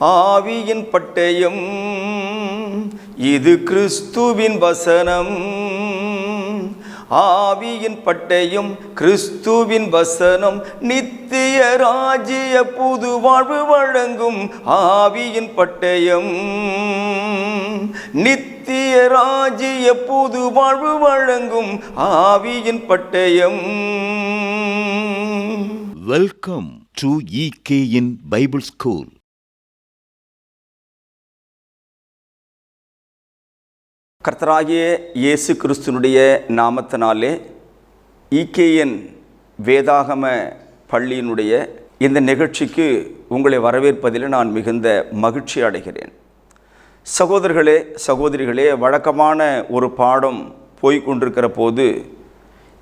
ஆவியின் பட்டயம் இது கிறிஸ்துவின் வசனம். ஆவியின் பட்டயம் கிறிஸ்துவின் வசனம். நித்திய ராஜ்ய புது வாழ்வு வழங்கும் ஆவியின் பட்டயம். நித்திய ராஜ்ய புது வாழ்வு வழங்கும் ஆவியின் பட்டயம். Welcome to EK Bible school கர்த்தராகிய இயேசு கிறிஸ்துனுடைய நாமத்தினாலே ஈகேஎன் வேதாகம பள்ளியினுடைய இந்த நிகழ்ச்சிக்கு உங்களை வரவேற்பதில் நான் மிகுந்த மகிழ்ச்சி அடைகிறேன். சகோதரர்களே சகோதரிகளே வழக்கமான ஒரு பாடம் போய்க் கொண்டிருக்கிற போது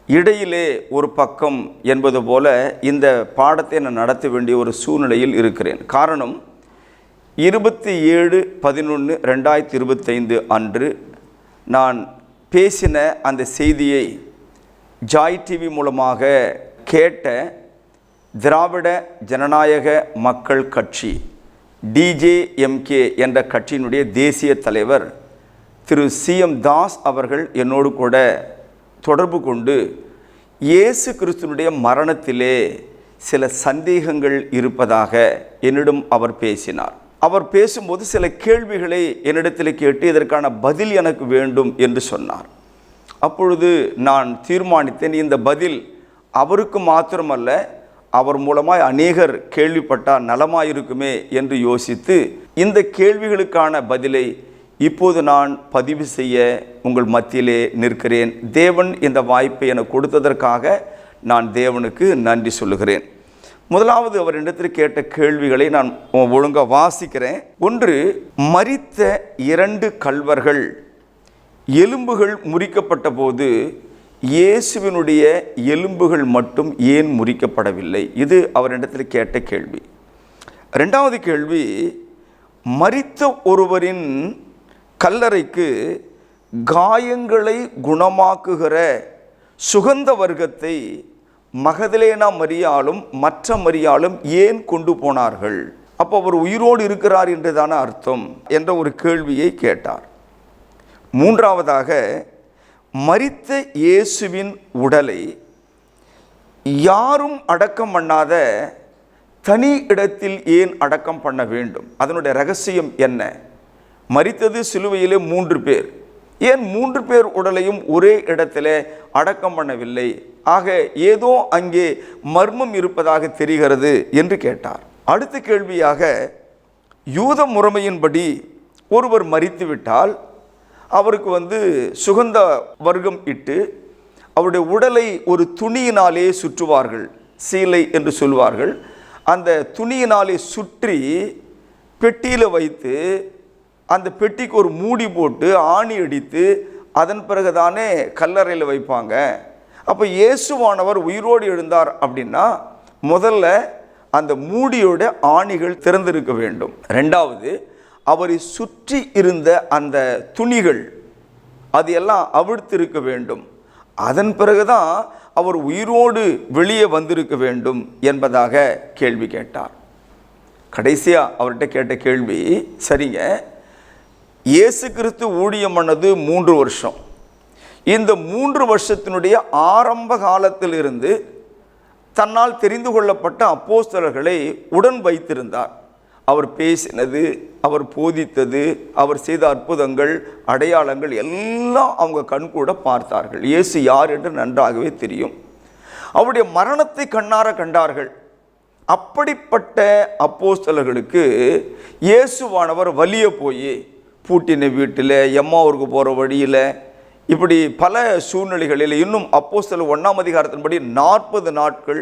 இடையிலே ஒரு பக்கம் என்பது போல இந்த பாடத்தை நான் நடத்த வேண்டிய ஒரு சூழ்நிலையில் இருக்கிறேன். காரணம் இருபத்தி ஏழு பதினொன்று ரெண்டாயிரத்தி இருபத்தைந்து அன்று நான் பேசின அந்த செய்தியை ஜாய் டிவி மூலமாக கேட்ட திராவிட ஜனநாயக மக்கள் கட்சி டிஜேஎம்கே என்ற கட்சியினுடைய தேசிய தலைவர் திரு சிஎம் தாஸ் அவர்கள் என்னோடு கூட தொடர்பு கொண்டு இயேசு கிறிஸ்துனுடைய மரணத்திலே சில சந்தேகங்கள் இருப்பதாக என்னிடம் அவர் பேசினார். அவர் பேசும்போது சில கேள்விகளை என்னிடத்தில் கேட்டு இதற்கான பதில் எனக்கு வேண்டும் என்று சொன்னார். அப்பொழுது நான் தீர்மானித்தேன் இந்த பதில் அவருக்கு மாத்திரமல்ல அவர் மூலமாய் அநேகர் கேள்விப்பட்டால் நலமாயிருக்குமே என்று யோசித்து இந்த கேள்விகளுக்கான பதிலை இப்போது நான் பதிவு செய்ய உங்கள் மத்தியிலே நிற்கிறேன். தேவன் இந்த வாய்ப்பை எனக்கு கொடுத்ததற்காக நான் தேவனுக்கு நன்றி சொல்லுகிறேன். முதலாவது அவர் இடத்தில் கேட்ட கேள்விகளை நான் ஒழுங்காக வாசிக்கிறேன். ஒன்று மரித்த இரண்டு கல்வர்கள் எலும்புகள் முறிக்கப்பட்ட போது இயேசுவினுடைய எலும்புகள் மட்டும் ஏன் முறிக்கப்படவில்லை? இது அவரிடத்தில் கேட்ட கேள்வி. ரெண்டாவது கேள்வி மறித்த ஒருவரின் கல்லறைக்கு காயங்களை குணமாக்குகிற சுகந்த வர்க்கத்தை மகதலேனா மரியாலும் மற்ற மரியாலும் ஏன் கொண்டு போனார்கள்? அப்போ அவர் உயிரோடு இருக்கிறார் என்றுதான அர்த்தம் என்ற ஒரு கேள்வியை கேட்டார். மூன்றாவதாக மரித்த இயேசுவின் உடலை யாரும் அடக்கம் பண்ணாத தனி இடத்தில் ஏன் அடக்கம் பண்ண வேண்டும்? அதனுடைய ரகசியம் என்ன? மறித்தது சிலுவையிலே மூன்று பேர். ஏன் மூன்று பேர் உடலையும் ஒரே இடத்துல அடக்கம் பண்ணவில்லை? ஆக ஏதோ அங்கே மர்மம் இருப்பதாக தெரிகிறது என்று கேட்டார். அடுத்த கேள்வியாக யூத முறைமையின்படி ஒருவர் மறித்துவிட்டால் அவருக்கு வந்து சுகந்த வர்க்கம் இட்டு அவருடைய உடலை ஒரு துணியினாலே சுற்றுவார்கள் சீலை என்று சொல்வார்கள். அந்த துணியினாலே சுற்றி பெட்டியில் வைத்து அந்த பெட்டிக்கு ஒரு மூடி போட்டு ஆணி அடித்து அதன் பிறகு தானே கல்லறையில் வைப்பாங்க. அப்போ இயேசுவானவர் உயிரோடு எழுந்தார் அப்படின்னா முதல்ல அந்த மூடியோட ஆணிகள் திறந்திருக்க வேண்டும். ரெண்டாவது அவரை சுற்றி இருந்த அந்த துணிகள் அது எல்லாம் அவிழ்த்திருக்க வேண்டும். அதன் பிறகுதான் அவர் உயிரோடு வெளியே வந்திருக்க வேண்டும் என்பதாக கேள்வி கேட்டார். கடைசியாக அவர்கிட்ட கேட்ட கேள்வி சரிங்க இயேசு கிறிஸ்து ஊழியம் பண்ணது மூன்று வருஷம். இந்த மூன்று வருஷத்தினுடைய ஆரம்ப காலத்திலிருந்து தன்னால் தெரிந்து கொள்ளப்பட்ட அப்போஸ்தலர்களை உடன் வைத்திருந்தார். அவர் பேசினது அவர் போதித்தது அவர் செய்த அற்புதங்கள் அடையாளங்கள் எல்லாம் அவங்க கண்கூட பார்த்தார்கள். இயேசு யார் என்று நன்றாகவே தெரியும். அவருடைய மரணத்தை கண்ணார கண்டார்கள். அப்படிப்பட்ட அப்போஸ்தலர்களுக்கு இயேசுவானவர் வலிய போய். பூட்டின வீட்டில் எம்மாவூருக்கு போகிற வழியில் இப்படி பல சூழ்நிலைகளில் இன்னும் அப்போஸ்தல ஒன்றாம் அதிகாரத்தின்படி நாற்பது நாட்கள்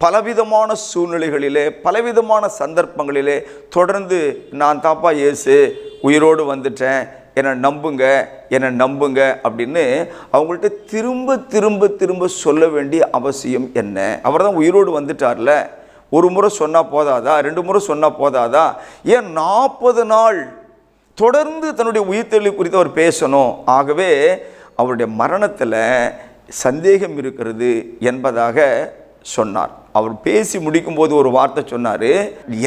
பலவிதமான சூழ்நிலைகளிலே பலவிதமான சந்தர்ப்பங்களிலே தொடர்ந்து நான் தாப்பா இயேசு உயிரோடு வந்துட்டேன் என்னை நம்புங்க என்னை நம்புங்க அப்படின்னு அவங்கள்ட்ட திரும்ப திரும்ப திரும்ப சொல்ல வேண்டிய அவசியம் என்ன? அவர் தான் உயிரோடு வந்துட்டார்ல. ஒரு முறை சொன்னால் போதாதா? ரெண்டு முறை சொன்னால் போதாதா? ஏன் நாற்பது நாள் தொடர்ந்து தன்னுடைய உயிர்த்தெழு குறித்து அவர் பேசணும். ஆகவே அவருடைய மரணத்தில் சந்தேகம் இருக்கிறது என்பதாக சொன்னார். அவர் பேசி முடிக்கும்போது ஒரு வார்த்தை சொன்னார்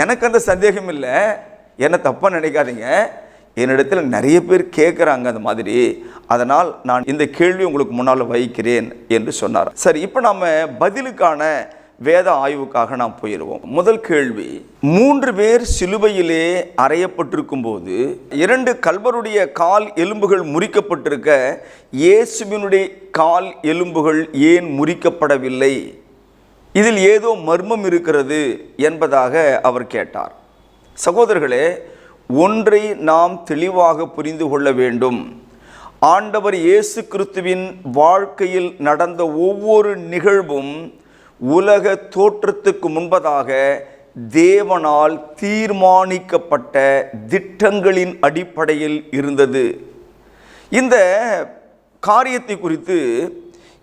எனக்கு அந்த சந்தேகம் இல்லை. என்ன தப்பாக நினைக்காதீங்க. என்னிடத்தில் நிறைய பேர் கேட்குறாங்க அந்த மாதிரி. அதனால் நான் இந்த கேள்வி உங்களுக்கு முன்னால் வைக்கிறேன் என்று சொன்னார். சரி இப்போ நம்ம பதிலுக்கான வேத ஆய்வுக்காக நாம் போயிடுவோம் முதல் கேள்வி மூன்று பேர் சிலுவையிலே அறையப்பட்டிருக்கும் போது இரண்டு கல்வருடைய கால் எலும்புகள் முறிக்கப்பட்டிருக்க இயேசுவினுடைய கால் எலும்புகள் ஏன் முறிக்கப்படவில்லை? இதில் ஏதோ மர்மம் இருக்கிறது என்பதாக அவர் கேட்டார். சகோதரர்களே ஒன்றை நாம் தெளிவாக புரிந்து கொள்ள வேண்டும். ஆண்டவர் இயேசு கிறிஸ்துவின் வாழ்க்கையில் நடந்த ஒவ்வொரு நிகழ்வும் உலக தோற்றத்துக்கு முன்பதாக தேவனால் தீர்மானிக்கப்பட்ட திட்டங்களின் அடிப்படையில் இருந்தது. இந்த காரியத்தை குறித்து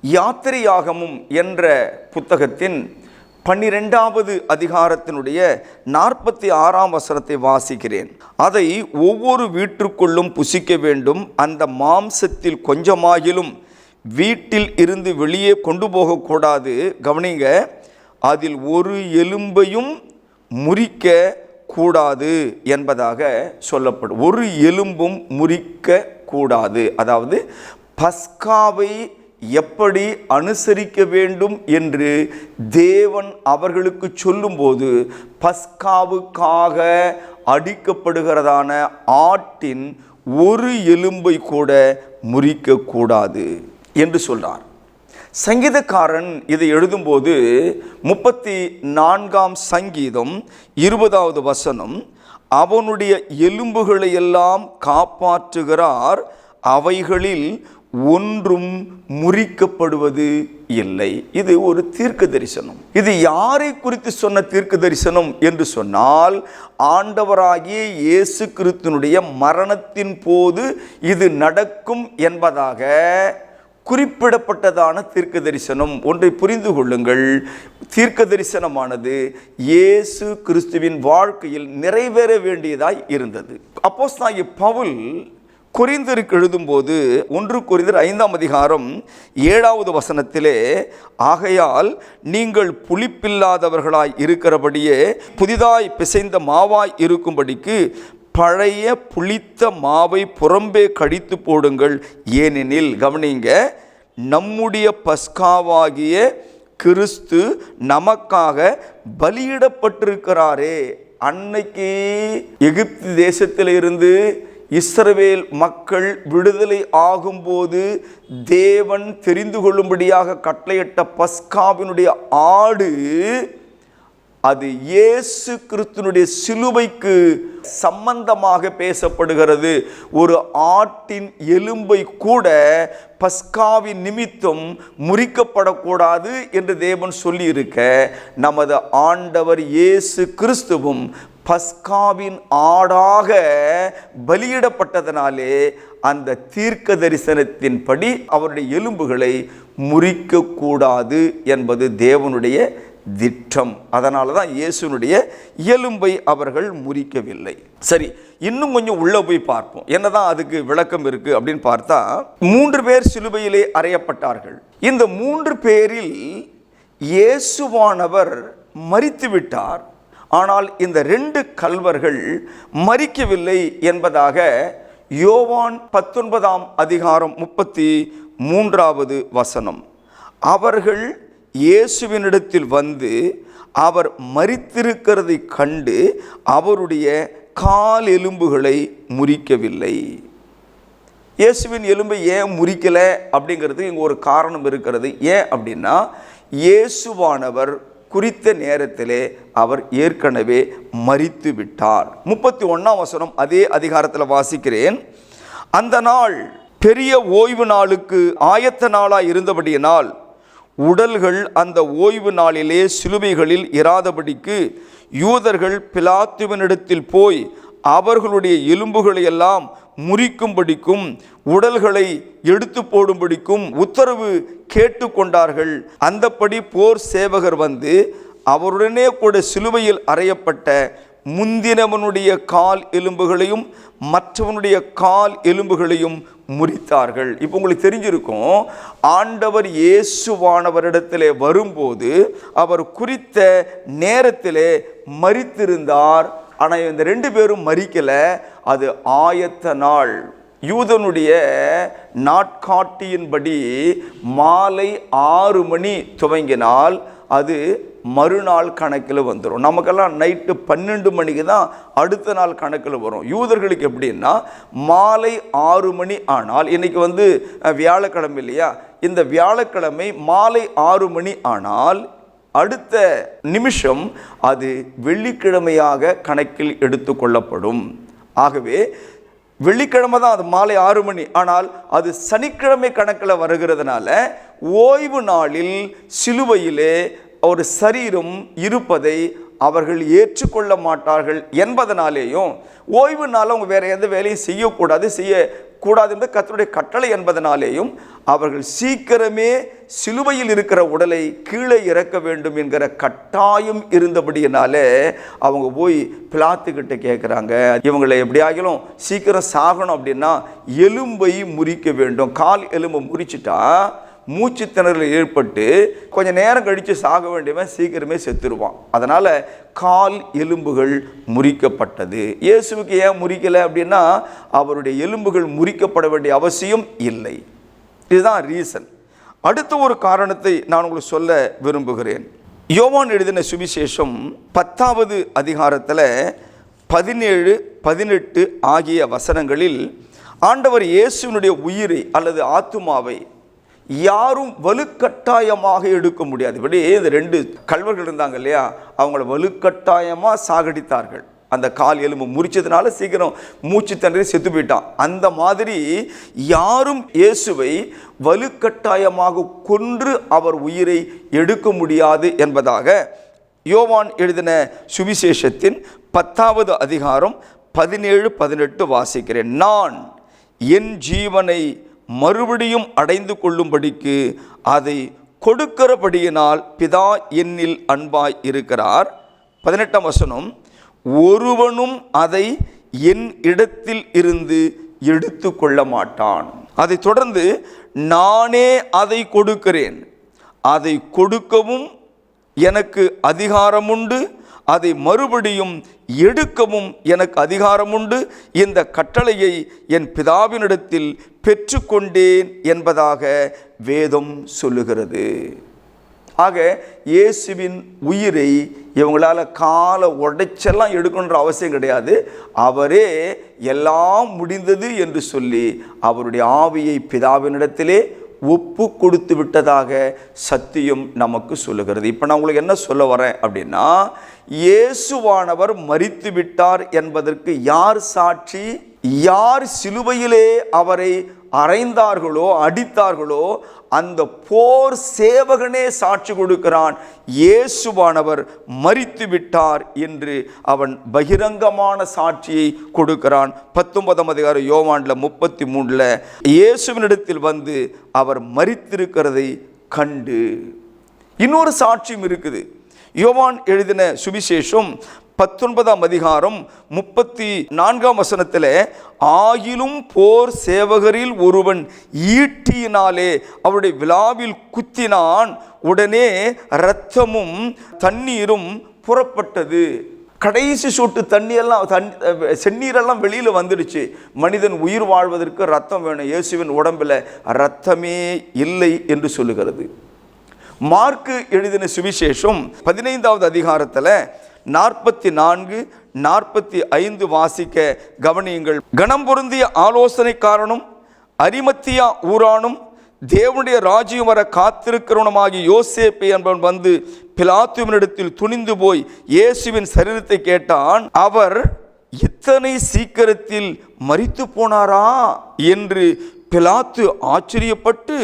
யாத்திரையாகமும் என்ற புத்தகத்தின் பன்னிரெண்டாவது அதிகாரத்தினுடைய நாற்பத்தி ஆறாம் வசனத்தை வாசிக்கிறேன். அதை ஒவ்வொரு வீட்டுக்குள்ளும் புசிக்க வேண்டும். அந்த மாம்சத்தில் கொஞ்சமாகிலும் வீட்டில் இருந்து வெளியே கொண்டு போகக்கூடாது. கவனிங்க அதில் ஒரு எலும்பையும் முறிக்க கூடாது என்பதாக சொல்லப்படும் ஒரு எலும்பும் முறிக்க கூடாது. அதாவது பஸ்காவை எப்படி அனுசரிக்க வேண்டும் என்று தேவன் அவர்களுக்கு சொல்லும்போது பஸ்காவுக்காக அடிக்கப்படுகிறதான ஆட்டின் ஒரு எலும்பை கூட முறிக்கக்கூடாது. என்று சொல்றார். சங்கீதக்காரன் இதை எழுதும்போது முப்பத்தி நான்காம் சங்கீதம் இருபதாவது வசனம் அவனுடைய எலும்புகளை எல்லாம் காப்பாற்றுகிறார் அவைகளில் ஒன்றும் முறிக்கப்படுவது இல்லை. இது ஒரு தீர்க்க தரிசனம். இது யாரை குறித்து சொன்ன தீர்க்க தரிசனம் என்று சொன்னால் ஆண்டவராகிய இயேசு கிறிஸ்தனுடைய மரணத்தின் போது இது நடக்கும் என்பதாக குறிப்பிடப்பட்டதான தீர்க்க தரிசனம் ஒன்றை புரிந்து கொள்ளுங்கள். தீர்க்க தரிசனமானது இயேசு கிறிஸ்துவின் வாழ்க்கையில் நிறைவேற வேண்டியதாய் இருந்தது. அப்போஸ்தலனாகிய பவுல் குறிந்தருக்கு எழுதும்போது ஒன்று குறிந்தர் ஐந்தாம் அதிகாரம் ஏழாவது வசனத்திலே ஆகையால் நீங்கள் புளிப்பில்லாதவர்களாய் இருக்கிறபடியே புதிதாய் பிசைந்த மாவாய் இருக்கும்படிக்கு பழைய புளித்த மாவை புறம்பே கடித்து போடுங்கள். ஏனெனில் கவனிங்க நம்முடைய பஸ்காவாகிய கிறிஸ்து நமக்காக பலியிடப்பட்டிருக்கிறாரே. அன்னைக்கு எகிப்து தேசத்தில் இருந்து இஸ்ரவேல் மக்கள் விடுதலை ஆகும்போது தேவன் தெரிந்து கொள்ளும்படியாக கட்டளையிட்ட பஸ்காவினுடைய ஆடு அது இயேசு கிறிஸ்துனுடைய சிலுவைக்கு சம்பந்தமாக பேசப்படுகிறது. ஒரு ஆட்டின் எலும்பை கூட பஸ்காவின் நிமித்தம் முறிக்கப்படக்கூடாது என்று தேவன் சொல்லியிருக்க நமது ஆண்டவர் இயேசு கிறிஸ்துவும் பஸ்காவின் ஆடாக பலியிடப்பட்டதனாலே அந்த தீர்க்க தரிசனத்தின்படி அவருடைய எலும்புகளை முறிக்கக்கூடாது என்பது தேவனுடைய திட்டம். அதனால தான் இயேசுனுடைய இயலும்பை அவர்கள் முறிக்கவில்லை. சரி இன்னும் கொஞ்சம் உள்ளே போய் பார்ப்போம். என்னதான் அதுக்கு விளக்கம் இருக்குது அப்படின்னு பார்த்தா மூன்று பேர் சிலுவையிலே அறையப்பட்டார்கள். இந்த மூன்று பேரில் இயேசுவானவர் மறித்து விட்டார். ஆனால் இந்த ரெண்டு கல்வர்கள் மறிக்கவில்லை என்பதாக யோவான் பத்தொன்பதாம் அதிகாரம் முப்பத்தி மூன்றாவது வசனம். அவர்கள் இயேசுவினிடத்தில் வந்து அவர் மறித்திருக்கிறதை கண்டு அவருடைய கால் எலும்புகளை முறிக்கவில்லை. இயேசுவின் எலும்பை ஏன் முறிக்கலை அப்படிங்கிறது இங்கே ஒரு காரணம் இருக்கிறது. ஏன் அப்படின்னா இயேசுவானவர் குறித்த நேரத்திலே அவர் ஏற்கனவே மறித்து விட்டார். முப்பத்தி ஒன்றாம் வசனம் அதே அதிகாரத்தில் வாசிக்கிறேன். அந்த நாள் பெரிய ஓய்வு நாளுக்கு ஆயத்த நாளாக இருந்தபடியினால் உடல்கள் அந்த ஓய்வு நாளிலே சிலுவைகளில் இராதபடிக்கு யூதர்கள் பிலாத்துவனிடத்தில் போய் அவர்களுடைய எலும்புகளை எல்லாம் முறிக்கும்படிக்கும் உடல்களை எடுத்து போடும்படிக்கும் உத்தரவு கேட்டுக்கொண்டார்கள். அந்தப்படி போர் சேவகர் வந்து அவருடனே கூட சிலுவையில் அறையப்பட்ட முந்தினவனுடைய கால் எலும்புகளையும் மற்றவனுடைய கால் எலும்புகளையும் முறித்தார்கள். இப்போ உங்களுக்கு தெரிஞ்சிருக்கும் ஆண்டவர் இயேசுவானவரிடத்திலே வரும்போது அவர் குறித்த நேரத்திலே மறித்திருந்தார் ஆனால் இந்த ரெண்டு பேரும் மறிக்கலை அது ஆயத்த நாள். யூதனுடைய நாட்காட்டியின்படி மாலை ஆறு மணி துவங்கினால் அது மறுநாள் கணக்கில் வந்துடும் நமக்கெல்லாம் நைட்டு பன்னெண்டு மணிக்கு தான் அடுத்த நாள் கணக்கில் வரும். யூதர்களுக்கு எப்படின்னா மாலை ஆறு மணி ஆனால் இன்றைக்கி வந்து வியாழக்கிழமை இல்லையா? இந்த வியாழக்கிழமை மாலை ஆறு மணி ஆனால் அடுத்த நிமிஷம் அது வெள்ளிக்கிழமையாக கணக்கில் எடுத்துக்கொள்ளப்படும் ஆகவே வெள்ளிக்கிழமை தான் அது மாலை ஆறு மணி ஆனால் அது சனிக்கிழமை கணக்கில் வருகிறதுனால ஓய்வு நாளில் சிலுவையிலே ஒரு சரீரம் இருப்பதை அவர்கள் ஏற்றுக்கொள்ள மாட்டார்கள் என்பதனாலேயும் ஓய்வு நாள் அவங்க வேறு எந்த வேலையும் செய்யக்கூடாது செய்யக்கூடாது என்று கத்தருடைய கட்டளை என்பதனாலேயும் அவர்கள் சீக்கிரமே சிலுவையில் இருக்கிற உடலை கீழே இறக்க வேண்டும் என்கிற கட்டாயம் இருந்தபடியினாலே அவங்க போய் பிளாத்துக்கிட்ட கேட்குறாங்க இவங்களை எப்படியாகிலும் சீக்கிரம் சாகணும் அப்படின்னா எலும்பை முறிக்க வேண்டும். கால் எலும்பை முறிச்சிட்டா மூச்சு திணறல் ஏற்பட்டு கொஞ்சம் நேரம் கழித்து சாக வேண்டியவன் சீக்கிரமே செத்துருவான். அதனால் கால் எலும்புகள் முறிக்கப்பட்டது. இயேசுவுக்கு ஏன் முறிக்கலை அப்படின்னா அவருடைய எலும்புகள் முறிக்கப்பட வேண்டிய அவசியம் இல்லை. இதுதான் ரீசன். அடுத்த ஒரு காரணத்தை நான் உங்களுக்கு சொல்ல விரும்புகிறேன். யோவான் எழுதின சுவிசேஷம் பத்தாவது அதிகாரத்தில் பதினேழு பதினெட்டு ஆகிய வசனங்களில் ஆண்டவர் இயேசுவினுடைய உயிரை அல்லது ஆத்துமாவை யாரும் வலுக்கட்டாயமாக எடுக்க முடியாது. இப்படி இந்த ரெண்டு கல்வர்கள் இருந்தாங்க இல்லையா? அவங்கள வலுக்கட்டாயமாக சாகடித்தார்கள். அந்த கால் எலும்பு முறிச்சதுனால சீக்கிரம் மூச்சு தண்ணி செத்து போயிட்டான். அந்த மாதிரி யாரும் இயேசுவை வலுக்கட்டாயமாக கொன்று அவர் உயிரை எடுக்க முடியாது என்பதாக யோவான் எழுதின சுவிசேஷத்தின் பத்தாவது அதிகாரம் பதினேழு பதினெட்டு வாசிக்கிறேன். நான் என் ஜீவனை மறுபடியும் அடைந்து கொள்ளும்படிக்கு அதை கொடுக்கிறபடியினால் பிதா என்னில் அன்பாய் இருக்கிறார். பதினெட்டாம் வசனம் ஒருவனும் அதை என் இடத்தில் இருந்து எடுத்து கொள்ள மாட்டான். அதை தொடர்ந்து நானே அதை கொடுக்கிறேன். அதை கொடுக்கவும் எனக்கு அதிகாரமுண்டு. அதை மறுபடியும் எடுக்கவும் எனக்கு அதிகாரம் உண்டு இந்த கட்டளையை என் பிதாவினிடத்தில் பெற்றுக்கொண்டேன் என்பதாக வேதம் சொல்லுகிறது. ஆக இயேசுவின் உயிரை இவங்களால் காலை உடைச்செல்லாம் எடுக்கணுன்ற அவசியம் கிடையாது. அவரே எல்லாம் முடிந்தது என்று சொல்லி அவருடைய ஆவியை பிதாவினிடத்திலே ஒப்பு கொடுத்து விட்டதாக சத்தியம் நமக்கு சொல்லுகிறது. இப்போ நான் உங்களுக்கு என்ன சொல்ல வரேன் அப்படின்னா இயேசுவானவர் மறித்து விட்டார் என்பதற்கு யார் சாட்சி? யார் சிலுவையிலே அவரை அறைந்தார்களோ அடித்தார்களோ அந்த போர் சேவகனே சாட்சி கொடுக்கிறான். இயேசுவானவர் மறித்து விட்டார் என்று அவன் பகிரங்கமான சாட்சியை கொடுக்கிறான். பத்தொன்பதாம் அதிகாரம் யோவானில் முப்பத்தி மூணில் இயேசுவினிடத்தில் வந்து அவர் மறித்திருக்கிறதை கண்டு. இன்னொரு சாட்சியும் இருக்குது. யோவான் எழுதின சுவிசேஷம் பத்தொன்பதாம் அதிகாரம் முப்பத்தி நான்காம் வசனத்தில் ஆயிலும் போர் சேவகரில் ஒருவன் ஈட்டியினாலே அவருடைய விழாவில் குத்தினான் உடனே இரத்தமும் தண்ணீரும் புறப்பட்டது. கடைசி சூட்டு தண்ணியெல்லாம் தண்ணி செந்நீரெல்லாம் வெளியில் வந்துடுச்சு. மனிதன் உயிர் வாழ்வதற்கு ரத்தம் வேணும். இயேசுவின் உடம்பில் ரத்தமே இல்லை என்று சொல்லுகிறது. மார்க்கு எழுதின சுவிசேஷம் பதினைந்தாவது அதிகாரத்தில் நாற்பத்தி நான்கு நாற்பத்தி ஐந்து வாசிக்க கவனியுங்கள். கணம் பொருந்திய ஆலோசனைக்காரனும் அரிமத்தியா ஊரானும் தேவனுடைய ராஜ்யம் வர காத்திருக்கிறவனமாகி யோசேப்பு என்பவன் வந்து பிலாத்துவினிடத்தில் துணிந்து போய் இயேசுவின் சரீரத்தை கேட்டான் அவர் இத்தனை சீக்கிரத்தில் மறித்து போனாரா என்று பிலாத்து ஆச்சரியப்பட்டு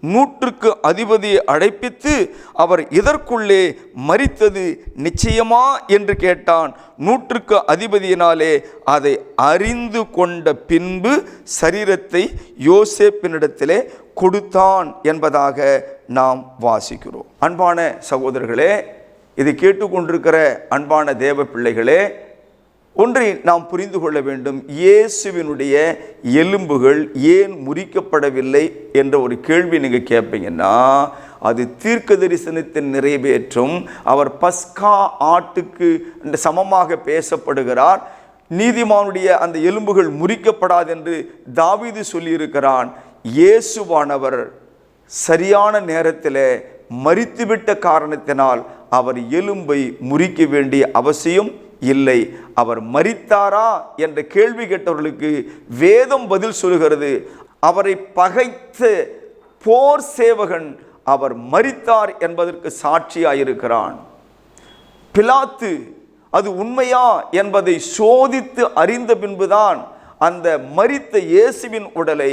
நூற்றுக்கு அதிபதியை அழைப்பித்து அவர் இதற்குள்ளே மறித்தது நிச்சயமா என்று கேட்டான். நூற்றுக்கு அதிபதியினாலே அதை அறிந்து கொண்ட பின்பு சரீரத்தை யோசேப்பினிடத்திலே கொடுத்தான் என்பதாக நாம் வாசிக்கிறோம். அன்பான சகோதரர்களே இதை கேட்டுக்கொண்டிருக்கிற அன்பான தேவ பிள்ளைகளே ஒன்றை நாம் புரிந்து கொள்ள வேண்டும். இயேசுவினுடைய எலும்புகள் ஏன் முறிக்கப்படவில்லை என்ற ஒரு கேள்வி நீங்கள் கேட்பீங்கன்னா அது தீர்க்க தரிசனத்தின் நிறைவேற்றும். அவர் பஸ்கா ஆட்டுக்கு சமமாக பேசப்படுகிறார். நீதிமானுடைய அந்த எலும்புகள் முறிக்கப்படாது என்று தாவிது சொல்லியிருக்கிறான். இயேசுவானவர் சரியான நேரத்தில் மறித்துவிட்ட காரணத்தினால் அவர் எலும்பை முறிக்க வேண்டிய அவசியம் இல்லை அவர் மறித்தாரா என்ற கேள்வி கேட்டவர்களுக்கு வேதம் பதில் சொல்கிறது அவரை பகைத்த போர் சேவகன் அவர் மறித்தார் என்பதற்கு சாட்சியாயிருக்கிறான். பிலாத்து அது உண்மையா என்பதை சோதித்து அறிந்த பின்புதான் அந்த மரித்த இயேசுவின் உடலை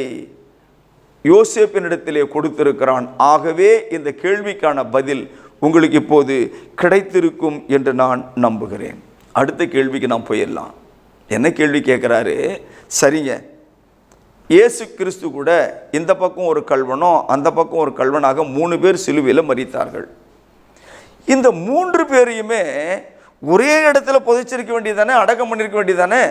யோசேப்பினிடத்திலே கொடுத்திருக்கிறான். ஆகவே இந்த கேள்விக்கான பதில் உங்களுக்கு இப்போது கிடைத்திருக்கும் என்று நான் நம்புகிறேன். அடுத்த கேள்விக்கு நான் போயிடலாம். என்ன கேள்வி கேட்குறாரு? சரிங்க. இயேசு கிறிஸ்து கூட இந்த பக்கம் ஒரு கல்வனும் அந்த பக்கம் ஒரு கல்வனாக மூணு பேர் சிலுவையில் மறித்தார்கள் இந்த மூன்று பேரையுமே ஒரே இடத்துல புதைச்சிருக்க வேண்டியதானே அடக்கம் பண்ணியிருக்க வேண்டியதானே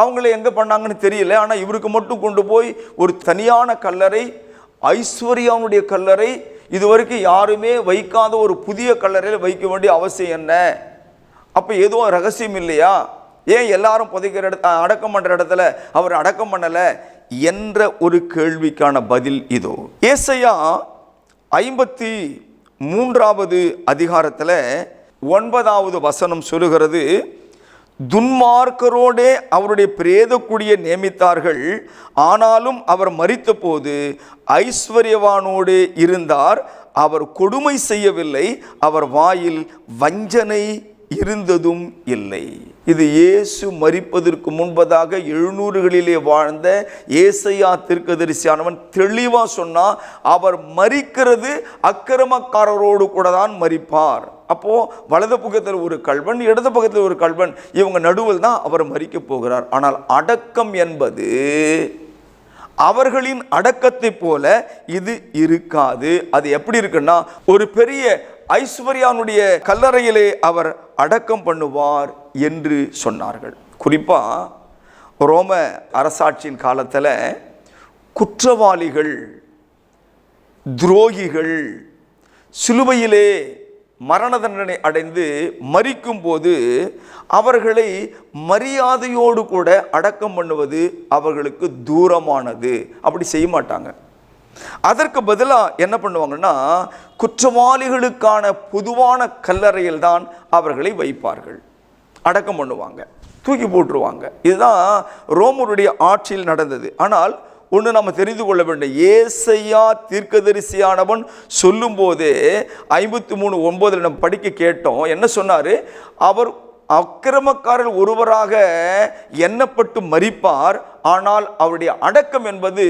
அவங்கள எங்கே பண்ணாங்கன்னு தெரியல. ஆனால் இவருக்கு மட்டும் கொண்டு போய் ஒரு தனியான கல்லறை ஐஸ்வர்யாவுடைய கல்லறை இதுவரைக்கும் யாருமே வைக்காத ஒரு புதிய கல்லறையில் வைக்க வேண்டிய அவசியம் என்ன? அப்போ எதுவும் ரகசியம் இல்லையா? ஏன் எல்லாரும் புதைக்கிற இடத்த அடக்கம் பண்ணுற இடத்துல அவர் அடக்கம் பண்ணலை? என்ற ஒரு கேள்விக்கான பதில் இதோ. ஏசையா ஐம்பத்தி மூன்றாவது அதிகாரத்தில் ஒன்பதாவது வசனம் சொல்லுகிறது துன்மார்க்கரோடே அவருடைய பிரேதக்குடியை நியமித்தார்கள். ஆனாலும் அவர் மறித்தபோது ஐஸ்வர்யவானோடு இருந்தார். அவர் கொடுமை செய்யவில்லை. அவர் வாயில் வஞ்சனை இருந்ததும் இல்லை. இது இயேசு மறிப்பதற்கு முன்பதாக எழுநூறுகளிலே வாழ்ந்த ஏசையா திருக்கதரிசியானவன் தெளிவாக சொன்னால் அவர் மறிக்கிறது அக்கிரமக்காரரோடு கூட தான் மறிப்பார் அப்போது வலது பக்கத்தில் ஒரு கல்வன் இடது பக்கத்தில் ஒரு கல்வன் இவங்க நடுவில் தான் அவர் மறிக்க போகிறார். ஆனால் அடக்கம் என்பது அவர்களின் அடக்கத்தை போல இது இருக்காது. அது எப்படி இருக்குன்னா ஒரு பெரிய ஐஸ்வர்யானுடைய கல்லறையிலே அவர் அடக்கம் பண்ணுவார் என்று சொன்னார்கள். குறிப்பாக ரோம அரசாட்சியின் காலத்தில் குற்றவாளிகள் துரோகிகள் சிலுவையிலே மரண தண்டனை அடைந்து மறிக்கும் போது அவர்களை மரியாதையோடு கூட அடக்கம் பண்ணுவது அவர்களுக்கு தூரமானது. அப்படி செய்ய மாட்டாங்க. அதற்கு பதிலாக என்ன பண்ணுவாங்கன்னா குற்றவாளிகளுக்கான பொதுவான கல்லறையில் தான் அவர்களை வைப்பார்கள். அடக்கம் பண்ணுவாங்க. தூக்கி போட்டுருவாங்க. இதுதான் ரோமருடைய ஆட்சியில் நடந்தது. ஆனால் ஒன்று நம்ம தெரிந்து கொள்ள வேண்டும். ஏசையா தீர்க்கதரிசியானவன் சொல்லும்போதே ஐம்பத்தி மூணு ஒன்பதில் நம்ம படிக்க கேட்டோம். என்ன சொன்னார்? அவர் அக்கிரமக்காரர் ஒருவராக எண்ணப்பட்டு மறிப்பார் ஆனால் அவருடைய அடக்கம் என்பது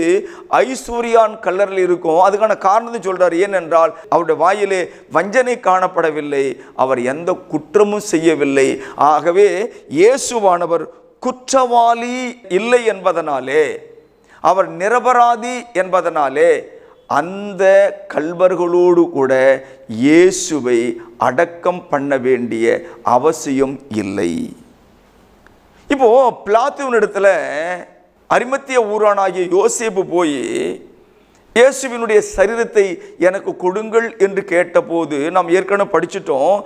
ஐஸ்வர்யான் கல்லரில் இருக்கும். அதுக்கான காரணத்தை சொல்கிறார் ஏனென்றால் அவருடைய வாயிலே வஞ்சனை காணப்படவில்லை அவர் எந்த குற்றமும் செய்யவில்லை. ஆகவே இயேசுவானவர் குற்றவாளி இல்லை என்பதனாலே அவர் நிரபராதி என்பதனாலே அந்த கல்வர்களோடு கூட இயேசுவை அடக்கம் பண்ண வேண்டிய அவசியம் இல்லை. இப்போ பிளாத்துவின் இடத்துல அரிமத்திய ஊரானாகிய யோசேப்பு போய் இயேசுவினுடைய சரீரத்தை எனக்கு கொடுங்கள் என்று கேட்டபோது நாம் ஏற்கனவே படிச்சிட்டோம்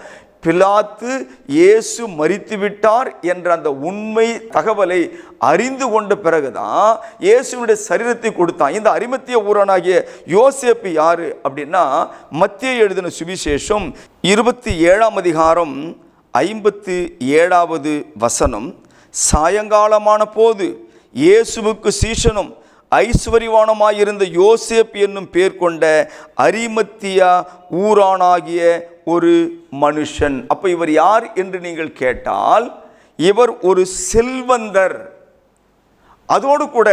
பிலாத்து இயேசு மறித்து விட்டார் என்ற அந்த உண்மை தகவலை அறிந்து கொண்ட பிறகுதான் இயேசுவினுடைய சரீரத்தை கொடுத்தான். இந்த அரிமத்திய ஊரனாகிய யோசேப்பு யாரு அப்படின்னா மத்திய எழுதின சுவிசேஷம் இருபத்தி ஏழாம் அதிகாரம் ஐம்பத்து ஏழாவது வசனம் சாயங்காலமான போது இயேசுவுக்கு சீஷனும் ஐஸ்வர்யவானமாயிருந்த யோசேப் என்னும் பேர் கொண்ட அரிமத்தியா ஊரானாகிய ஒரு மனுஷன். அப்போ இவர் யார் என்று நீங்கள் கேட்டால் இவர் ஒரு செல்வந்தர். அதோடு கூட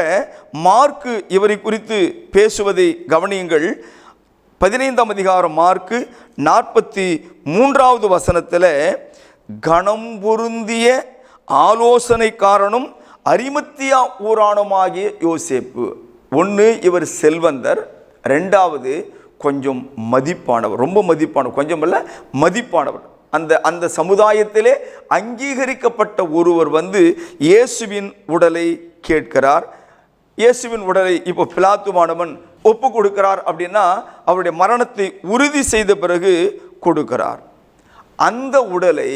மார்க்கு இவரை குறித்து பேசுவதை கவனியுங்கள். பதினைந்தாம் அதிகாரம் மார்க்கு நாற்பத்தி மூன்றாவது வசனத்தில் கணம் பொருந்திய ஆலோசனைக்காரனும் அரிமத்தியா ஊரானுமாகிய யோசேப்பு. ஒன்று இவர் செல்வந்தர். ரெண்டாவது கொஞ்சம் மதிப்பானவர். ரொம்ப மதிப்பானவர். கொஞ்சம் இல்ல மதிப்பானவர். அந்த அந்த சமுதாயத்திலே அங்கீகரிக்கப்பட்ட ஒருவர் வந்து இயேசுவின் உடலை கேட்கிறார். இயேசுவின் உடலை இப்போ பிலாத்துமானவன் ஒப்பு கொடுக்கிறார் அப்படின்னா அவருடைய மரணத்தை உறுதி செய்த பிறகு கொடுக்கிறார். அந்த உடலை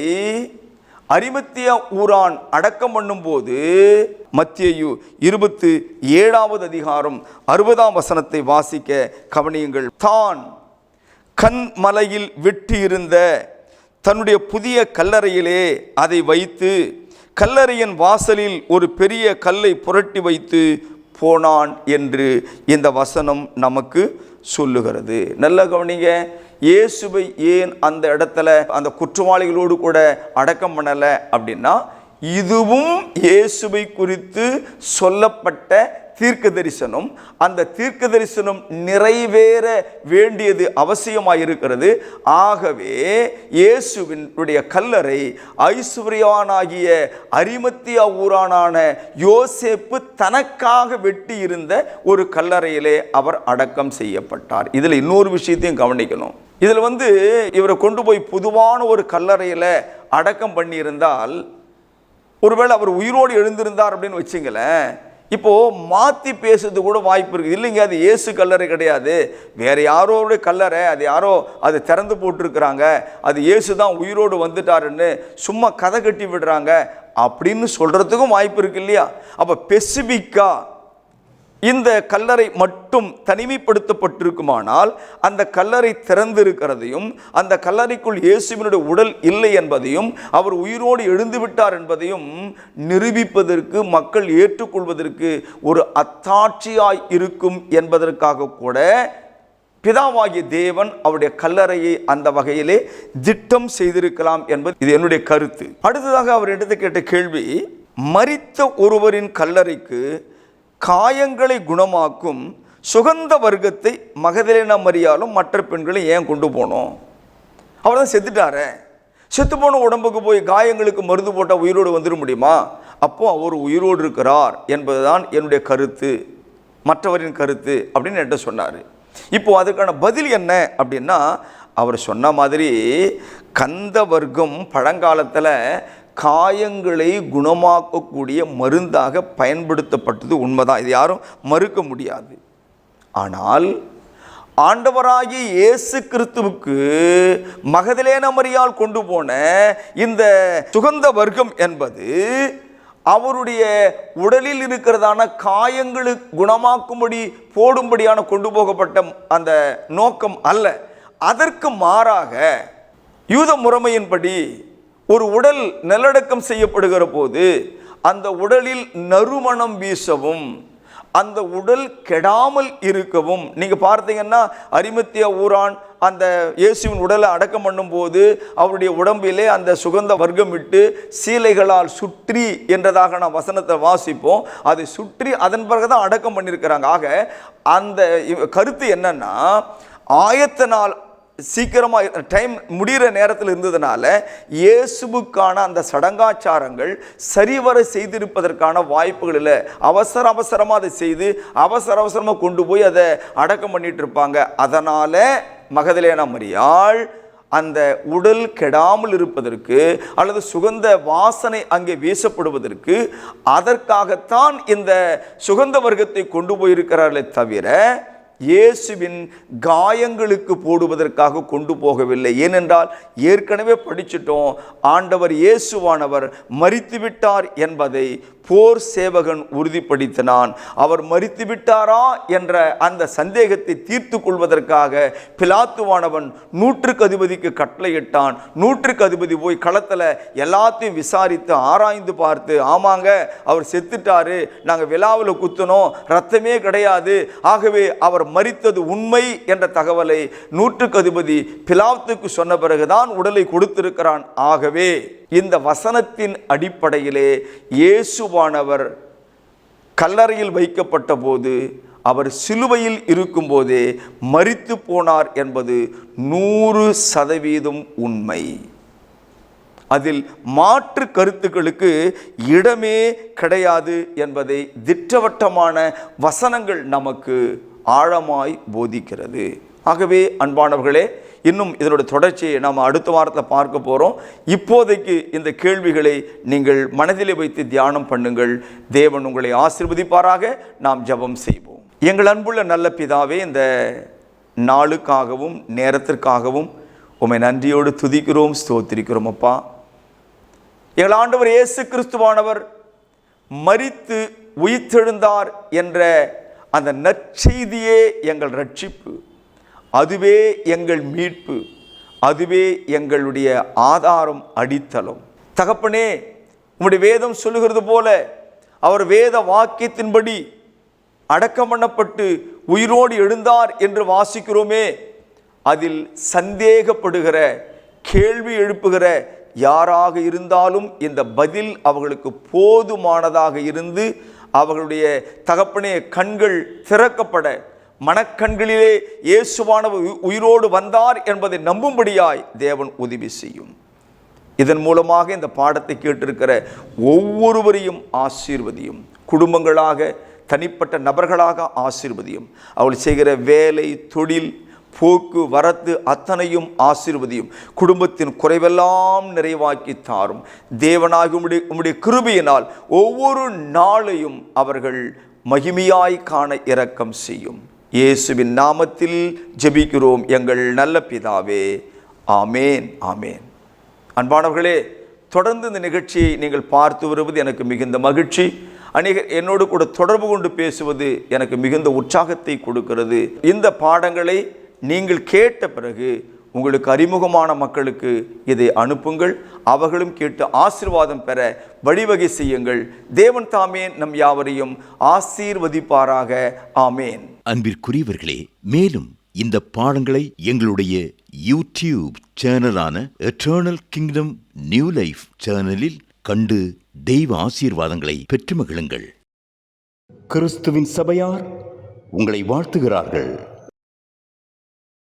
அரிமத்திய ஊரான் அடக்கம் பண்ணும்போது மத்தியு இருபத்து ஏழாவது அதிகாரம் அறுபதாம் வசனத்தை வாசிக்க கவனியுங்கள். தான் கண் மலையில் வெட்டியிருந்த தன்னுடைய புதிய கல்லறையிலே அதை வைத்து கல்லறையின் வாசலில் ஒரு பெரிய கல்லை புரட்டி வைத்து போனான் என்று இந்த வசனம் நமக்கு சொல்லுகிறது. நல்ல கவனிங்க. இயேசுவை ஏன் அந்த இடத்துல அந்த குற்றவாளிகளோடு கூட அடக்கம் பண்ணலை அப்படின்னா இதுவும் இயேசுவை குறித்து சொல்லப்பட்ட தீர்க்க தரிசனம் அந்த தீர்க்க தரிசனம் நிறைவேற வேண்டியது அவசியமாக இருக்கிறது ஆகவே இயேசுவினுடைய கல்லறை ஐஸ்வர்யானாகிய அரிமத்தியா ஊரானான யோசேப்பு தனக்காக வெட்டி இருந்த ஒரு கல்லறையிலே அவர் அடக்கம் செய்யப்பட்டார். இதில் இன்னொரு விஷயத்தையும் கவனிக்கணும். இதில் வந்து இவரை கொண்டு போய் பொதுவான ஒரு கல்லறையில் அடக்கம் பண்ணியிருந்தால் ஒருவேளை அவர் உயிரோடு எழுந்திருந்தார் அப்படின்னு வச்சுங்களேன் இப்போது மாற்றி பேசுறது கூட வாய்ப்பு இருக்குது. இல்லைங்க அது இயேசு கல்லறை கிடையாது. வேறு யாரோட கல்லறை அது யாரோ அது திறந்து போட்டிருக்கிறாங்க. அது இயேசு தான் உயிரோடு வந்துட்டாருன்னு சும்மா கதை கட்டி விடுறாங்க அப்படின்னு சொல்கிறதுக்கும் வாய்ப்பு இருக்கு இல்லையா? அப்போ பெசிபிக்காக இந்த கல்லறை மட்டும் தனிமைப்படுத்தப்பட்டிருக்குமானால் அந்த கல்லறை திறந்திருக்கிறதையும் அந்த கல்லறைக்குள் இயேசுவினுடைய உடல் இல்லை என்பதையும் அவர் உயிரோடு எழுந்துவிட்டார் என்பதையும் நிரூபிப்பதற்கு மக்கள் ஏற்றுக்கொள்வதற்கு ஒரு அத்தாட்சியாய் இருக்கும் என்பதற்காக கூட பிதாவாகிய தேவன் அவருடைய கல்லறையை அந்த வகையிலே திட்டம் செய்திருக்கலாம் என்பது இது என்னுடைய கருத்து. அடுத்ததாக அவர் எடுத்து கேட்ட கேள்வி மறித்த ஒருவரின் கல்லறைக்கு காயங்களை குணமாக்கும் சுகந்த வர்க்கத்தை மகதலேன மரியாலும் மற்ற பெண்களை ஏன் கொண்டு போனோம்? அவர் தான் செத்துட்டாரே. செத்து போன உடம்புக்கு போய் காயங்களுக்கு மருந்து போட்டால் உயிரோடு வந்துட முடியுமா? அப்போ அவர் உயிரோடு இருக்கிறார் என்பதுதான் என்னுடைய கருத்து மற்றவரின் கருத்து அப்படின்னு என்கிட்ட சொன்னார். இப்போது அதுக்கான பதில் என்ன அப்படின்னா அவர் சொன்ன மாதிரி கந்த வர்க்கம் பழங்காலத்தில் காயங்களை குணமாக்கக்கூடிய மருந்தாக பயன்படுத்தப்பட்டது உண்மைதான். இது யாரும் மறுக்க முடியாது. ஆனால் ஆண்டவராகிய இயேசு கிறிஸ்துவுக்கு மகதிலேன மரியால் கொண்டு போன இந்த சுகந்த வர்க்கம் என்பது அவருடைய உடலில் இருக்கிறதான காயங்களை குணமாக்கும்படி போடும்படியான கொண்டு போகப்பட்ட அந்த நோக்கம் அல்ல. அதற்கு மாறாக யூத முறைமையின்படி ஒரு உடல் நல்லடக்கம் செய்யப்படுகிற போது அந்த உடலில் நறுமணம் வீசவும் அந்த உடல் கெடாமல் இருக்கவும் நீங்கள் பார்த்தீங்கன்னா அரிமத்திய ஊரான் அந்த இயேசுவின் உடலை அடக்கம் பண்ணும்போது அவருடைய உடம்பிலே அந்த சுகந்த வர்க்கம் விட்டு சீலைகளால் சுற்றி என்றதாக நான் வசனத்தை வாசிப்போம். அதை சுற்றி அதன் பிறகு தான் அடக்கம் பண்ணியிருக்கிறாங்க. ஆக அந்த கருத்து என்னன்னா ஆயத்த நாள் சீக்கிரமாக டைம் முடிகிற நேரத்தில் இருந்ததுனால இயேசுவுக்கான அந்த சடங்காச்சாரங்கள் சரிவர செய்திருப்பதற்கான வாய்ப்புகள் இல்லை. அவசர அவசரமாக அதை செய்து அவசர அவசரமாக கொண்டு போய் அதை அடக்கம் பண்ணிட்டு இருப்பாங்க. அதனால் மகதலேனா மரியாள் அந்த உடல் கெடாமல் இருப்பதற்கு அல்லது சுகந்த வாசனை அங்கே வீசப்படுவதற்கு அதற்காகத்தான் இந்த சுகந்த வர்க்கத்தை கொண்டு போயிருக்கிறார்களே தவிர இயேசுவின் காயங்களுக்கு போடுவதற்காக கொண்டு போகவில்லை. ஏனென்றால் ஏற்கனவே படிச்சிட்டோம். ஆண்டவர் இயேசுவானவர் மறித்துவிட்டார் என்பதை போர் சேவகன் உறுதிப்படுத்தினான். அவர் மறித்து விட்டாரா என்ற அந்த சந்தேகத்தை தீர்த்து கொள்வதற்காக பிலாத்துவானவன் நூற்றுக்கு அதிபதிக்கு கட்டளையிட்டான். நூற்றுக்கு அதிபதி போய் களத்தில் எல்லாத்தையும் விசாரித்து ஆராய்ந்து பார்த்து ஆமாங்க அவர் செத்துட்டாரு. நாங்கள் விழாவில் குத்தினோம். ரத்தமே கிடையாது. ஆகவே அவர் மறித்தது உண்மை என்ற தகவலை நூற்றுக்கு அதிபதி பிலாத்துக்கு சொன்ன பிறகுதான் உடலை கொடுத்திருக்கிறான். ஆகவே இந்த வசனத்தின் அடிப்படையிலே இயேசுவானவர் கல்லறையில் வைக்கப்பட்ட போது அவர் சிலுவையில் இருக்கும்போதே மறித்து போனார் என்பது நூறு சதவீதம் உண்மை. அதில் மாற்று கருத்துக்களுக்கு இடமே கிடையாது என்பதை திட்டவட்டமான வசனங்கள் நமக்கு ஆழமாய் போதிக்கிறது. ஆகவே அன்பானவர்களே இன்னும் இதனுடைய தொடர்ச்சியை நாம் அடுத்த வாரத்தில் பார்க்க போகிறோம் இப்போதைக்கு இந்த கேள்விகளை நீங்கள் மனதிலே வைத்து தியானம் பண்ணுங்கள். தேவன் உங்களை ஆசிர்வதிப்பாராக. நாம் ஜெபம் செய்வோம். எங்கள் அன்புள்ள நல்ல பிதாவே இந்த நாளுக்காகவும் நேரத்திற்காகவும் உம்மை நன்றியோடு துதிக்கிறோம் ஸ்தோத்திரிக்கிறோம் அப்பா. எங்கள் ஆண்டவர் இயேசு கிறிஸ்துவானவர் மரித்து உயிர்த்தெழுந்தார் என்ற அந்த நற்செய்தியே எங்கள் ரட்சிப்பு. அதுவே எங்கள் மீட்பு அதுவே எங்களுடைய ஆதாரம் அடித்தளம். தகப்பனே உம்முடைய வேதம் சொல்லுகிறது போல அவர் வேத வாக்கியத்தின்படி அடக்கம் பண்ணப்பட்டு உயிரோடு எழுந்தார் என்று வாசிக்கிறோமே அதில் சந்தேகப்படுகிற கேள்வி எழுப்புகிற யாராக இருந்தாலும் இந்த பதில் அவர்களுக்கு போதுமானதாக இருந்து அவர்களுடைய தகப்பனே கண்கள் திறக்கப்பட மனக்கண்களிலே இயேசுவானவர் உயிரோடு வந்தார் என்பதை நம்பும்படியாய் தேவன் உதவி செய்யும். இதன் மூலமாக இந்த பாடத்தை கேட்டிருக்கிற ஒவ்வொருவரையும் ஆசீர்வதியும் குடும்பங்களாக தனிப்பட்ட நபர்களாக ஆசீர்வதியும் அவள் செய்கிற வேலை தொழில் போக்கு வரத்து அத்தனையும் ஆசீர்வதியும் குடும்பத்தின் குறைவெல்லாம் நிறைவாக்கி தாரும். தேவனாகி உம்முடைய உம்முடைய கிருபையினால் ஒவ்வொரு நாளையும் அவர்கள் மகிமையாய் காண இரக்கம் செய்யும். இயேசுவின் நாமத்தில் ஜெபிக்கிறோம் எங்கள் நல்ல பிதாவே. ஆமேன் ஆமேன். அன்பானவர்களே தொடர்ந்து இந்த நிகழ்ச்சியை நீங்கள் பார்த்து வருவது எனக்கு மிகுந்த மகிழ்ச்சி. அநேக என்னோடு கூட தொடர்பு கொண்டு பேசுவது எனக்கு மிகுந்த உற்சாகத்தை கொடுக்கிறது. இந்த பாடங்களை நீங்கள் கேட்ட பிறகு உங்களுக்கு அறிமுகமான மக்களுக்கு இதை அனுப்புங்கள். அவர்களும் கேட்டு ஆசீர்வாதம் பெற வழிவகை செய்யுங்கள். தேவன் தாமே நம் யாவரையும் ஆசீர்வதிப்பாராக. ஆமேன். அன்பிற்குரியவர்களே மேலும் இந்த பாடங்களை எங்களுடைய யூடியூப் சேனலான எட்டர்னல் கிங்டம் நியூ லைஃப் சேனலில் கண்டு தெய்வ ஆசீர்வாதங்களை பெற்று மகிழுங்கள் கிறிஸ்துவின் சபையார் உங்களை வாழ்த்துகிறார்கள்.